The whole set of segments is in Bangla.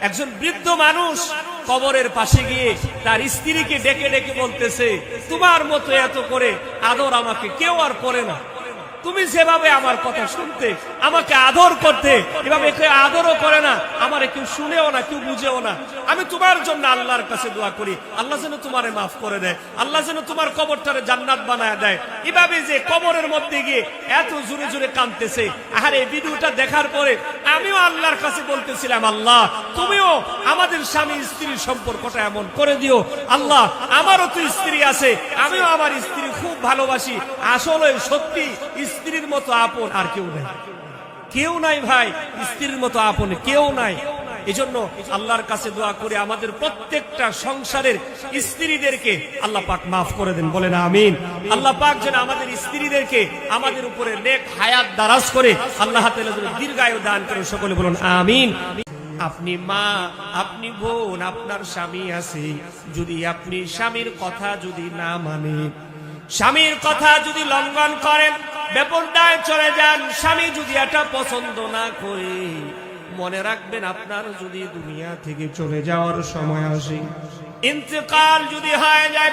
একজন বৃদ্ধ মানুষ কবরের পাশে গিয়ে তার স্ত্রীকে ডেকে ডেকে বলতেছে, তোমার মতো এত করে আদর আমাকে কেউ আর করে না। তুমি যেভাবে আমার কথা শুনতে, আমাকে আদর করতে, এভাবে কেউ আদরও করে না, আমার কেউ শুনেও না, কেউ বুঝেও না। আমি তোমার জন্য আল্লাহর কাছে দোয়া করি। আল্লাহ যেন তোমারে মাফ করে দেয়। আল্লাহ যেন তোমার কবরটারে জান্নাত বানায় দেয়। এভাবে যে কবরের মধ্যে গিয়ে এত জোরে জোরে কাঁদতেছে আর এই ভিডিওটা দেখার পরে আমিও আল্লাহর কাছে বলতেছিলাম, আল্লাহ, তুমিও আমাদের স্বামী স্ত্রীর সম্পর্কটা এমন করে দিও। আল্লাহ, আমারও তো স্ত্রী আছে, আমিও আমার স্ত্রী খুব ভালোবাসি। আসলে সত্যি স্ত্রীর মতো আপন আর কেউ নাই। কেউ নাই ভাই, স্ত্রীর মতো আপন কেউ নাই। এজন্য আল্লাহর কাছে দোয়া করে আমাদের প্রত্যেকটা সংসারের স্ত্রীদেরকে আল্লাহ পাক মাফ করে দেন, বলেন আমিন। আল্লাহ পাক যেন আমাদের স্ত্রীদেরকে আমাদের উপরে নেক হায়াত দারাজ করে আল্লাহ দীর্ঘায়ু দান করে সকলে বলুন আমিন। আপনি মা, আপনি বোন, আপনার স্বামী আছে, যদি আপনি স্বামীর কথা যদি না মানেন, স্বামীর কথা যদি লঙ্ঘন করেন বেপরদায় চলে যান। স্বামী যদি এটা পছন্দ না করে, মনে রাখবেন আপনার যদি দুনিয়া থেকে চলে যাওয়ার সময় আসে। ইন্তেকাল যদি হয়ে যায়,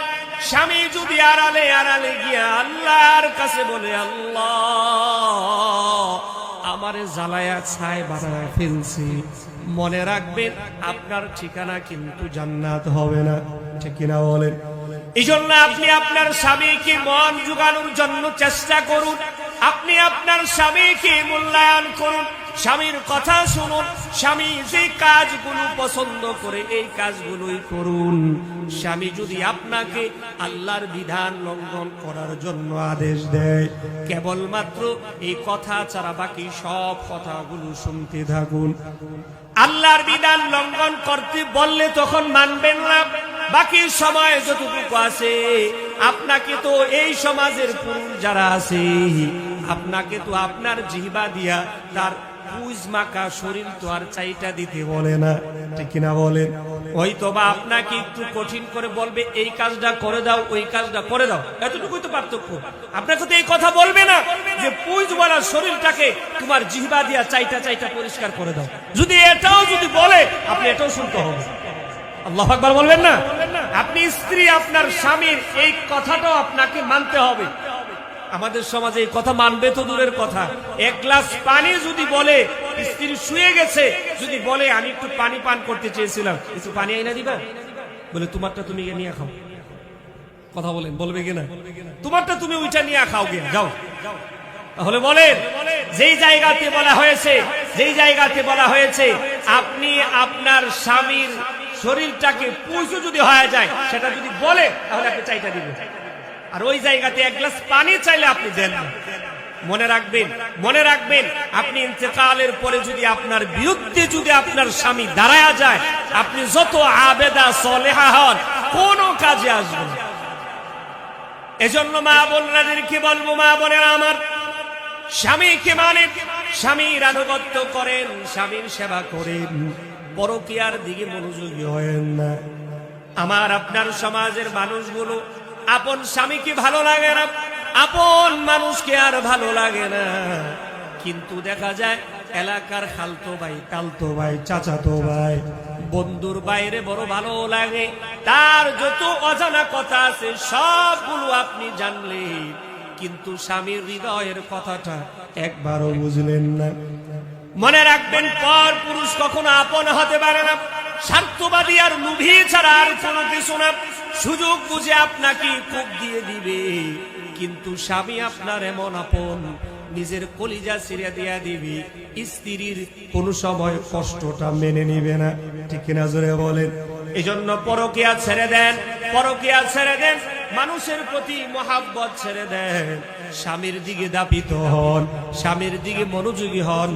স্বামী যদি আড়ালে আড়ালে গিয়া আল্লাহর কাছে বলে, আল্লাহ, আমারে জ্বালায়া ছায় বানায় ফেলছি। মনে রাখবেন, আপনার ঠিকানা কিন্তু জান্নাত হবে না। ঠিক কিনা বলেন? এই জন্য আপনি আপনার স্বামীকে মন জোগানোর জন্য চেষ্টা করুন। আপনি আপনার স্বামীকে মূল্যায়ন করুন। স্বামীর কথা শুনুন। স্বামী যে কাজগুলো পছন্দ করে এই কাজগুলোই করুন। স্বামী যদি আপনাকে আল্লাহর বিধান লঙ্ঘন করার জন্য আদেশ দেয়, কেবলমাত্র এই কথা ছাড়া বাকি সব কথাগুলো শুনতে থাকুন। আল্লাহর বিধান লঙ্ঘন করতে বললে তখন মানবেন না। বাকি সময় যতটুকু আছে, আপনাকে তো এই সমাজের পুরুষ যারা আছে, আপনাকে তো আপনার জিহবা দিয়া তার পুজ শরীর তো আর চাইটা দিতে বলে না। ঠিক কিনা বলেন? হয়তো বা আপনাকে একটু কঠিন করে বলবে, এই কাজটা করে দাও, ওই কাজটা করে দাও। এতটুকুই তো পার্থক্য। আপনাকে তো এই কথা বলবে না যে পুজ বলা শরীরটাকে তোমার জিহবা দিয়া চাইটা চাইটা পরিষ্কার করে দাও। যদি এটাও যদি বলে, আপনি এটাও শুনতে হবে। আল্লাহ আকবার বলবেন না? আপনি স্ত্রী, আপনার স্বামীর এই কথাটাও আপনাকে মানতে হবে। আমাদের সমাজে এই কথা মানবে তো দূরের কথা। এক গ্লাস পানি যদি বলে, স্ত্রী শুয়ে গেছে, যদি বলে, আমি একটু পানি পান করতে চেয়েছিলাম, একটু পানি আইনা দিবা? বলে, তোমারটা তুমি নিয়ে খাও। কথা বলেন, বলবে কিনা তোমারটা তুমি ওইটা নিয়ে খাও গিয়ে, যাও। তাহলে বলেন, যেই জায়গাতে বলা হয়েছে, যেই জায়গাতে বলা হয়েছে, আপনি আপনার স্বামীর শরীরটাকে পুজো যদি হয়ে যায়, সেটা যদি বলে, তাহলে আপনি চাইটা দিবেন। আর ওই জায়গাতে এক গ্লাস পানি চাইলে আপনি দেন মনে রাখবেন মনে রাখবেন, আপনি ইন্তেকালের পরে যদি আপনার বিরুদ্ধে যদি আপনার স্বামী দাঁড়ায়া যায়, আপনি যত আবেদা সলেহা হন, কোন কাজে আসবেন। এজন্য মা বোনরাদেরকে বলব, মা বোনেরা আমার? স্বামীকে মানে স্বামীর আনুগত্য করেন, স্বামীর সেবা করেন। পরকিয়ার দিকে মনোযোগী হয়েন না। আমার, আপনার সমাজের মানুষগুলো, আপন স্বামীকে ভালো লাগে না, আপন মানুষকে আর ভালো লাগে না। কিন্তু দেখা যায়, এলাকার খালতো ভাই, কালতো ভাই, চাচাতো ভাই, বন্ধুর বাইরে বড় ভালো লাগে। তার যত অজানা কথা আছে, সবগুলো আপনি জানলেন কিন্তু স্বামীর হৃদয়ের কথাটা একবারও বুঝলেন না। মনে রাখবেন, পর পুরুষ কখনো আপন হতে পারে না। স্বার্থবাদী আর লুভি ছাড়া আর কোনো কিছু না। সুযোগ বুঝে আপনাকে কূপ দিয়ে দিবে। কিন্তু স্বামী আপনার এমন আপন, নিজের কলিজা ছিঁড়ে দিয়া দিবি। স্ত্রীর কোন সময় কষ্টটা মেনে নিবে না। ঠিক কিনা জোরে বলেন। এই জন্য পরকিয়া ছেড়ে দেন, পরকিয়া ছেড়ে দেন, মানুষের প্রতি মহাব্বত ছেড়ে দেন। স্বামীর দিকে দাপিত হন, স্বামীর দিকে মনোযোগী হন।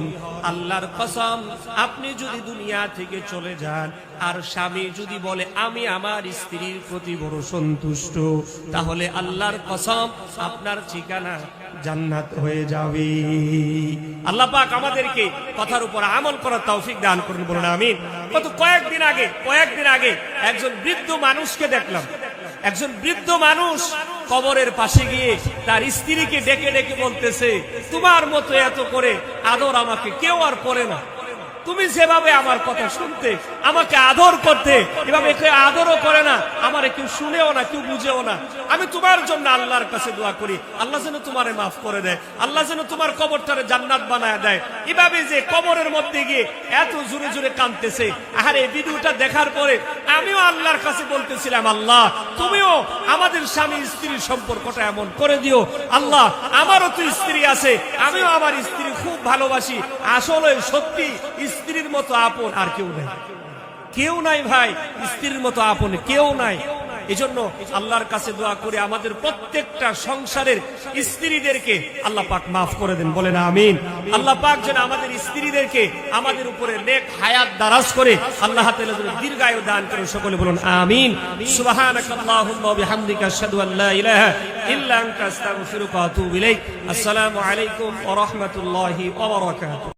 আল্লাহর কসম, আপনি যদি দুনিয়া থেকে চলে যান, আর স্বামী যদি বলে, আমি আমার স্ত্রীর প্রতি বড় সন্তুষ্ট, তাহলে আল্লাহর কসম, আপনার ঠিকানা জান্নাত হয়ে যাবে। আল্লাহ পাক আমাদেরকে কথার উপর আমল করার তৌফিক দান করুন, বলুন আমিন। কত কয়েকদিন আগে কয়েকদিন আগে একজন বৃদ্ধ মানুষকে দেখলাম। একজন বৃদ্ধ মানুষ কবরের পাশে গিয়ে তার স্ত্রীকে ডেকে ডেকে বলতেছে, তোমার মতো এত করে আদর আমাকে কেউ আর পরে না। তুমি যেভাবে আমার কথা শুনতে, আমাকে আদর করতে, এভাবে কেউ আদরও করে না, আমার কেউ শুনেও না, কেউ বুঝেও না। আমি তোমার জন্য আল্লাহর কাছে দোয়া করি। আল্লাহ যেন তোমারে মাফ করে দেয়। আল্লাহ যেন তোমার কবরটারে জান্নাত বানায় দেয়। এভাবে যে কবরের মধ্যে গিয়ে এত জোরে জোরে কাঁদতেছে আর এই ভিডিওটা দেখার পরে আমিও আল্লাহর কাছে বলতেছিলাম, আল্লাহ, তুমিও আমাদের স্বামী স্ত্রীর সম্পর্কটা এমন করে দিও। আল্লাহ, আমারও তো স্ত্রী আছে, আমিও আমার স্ত্রী খুব ভালোবাসি। আসলে সত্যি স্ত্রীর মতো আপন আর কেউ নেই। কেউ নাই ভাই, স্ত্রীর মতো আপন কেউ নাই। এজন্য আল্লাহর কাছে দোয়া করে আমাদের প্রত্যেকটা সংসারের স্ত্রীদেরকে আল্লাহ পাক মাফ করে দেন, বলেন আমিন। আল্লাহ পাক যেন আমাদের স্ত্রীদেরকে আমাদের উপরে নেক হায়াত দারাজ করে আল্লাহ তাআলা যেন দীর্ঘায়ু দান করে সকলে বলুন আমিন। সুবহানাকাল্লাহুম্মা ওয়া বিহামদিকা আশহাদু আল লা ইলাহা ইল্লা আনতা, আস্তাগফিরুকা ওয়া আতুবু ইলাইক। আসসালামু আলাইকুম ওয়া রাহমাতুল্লাহি ওয়া বারাকাতুহু।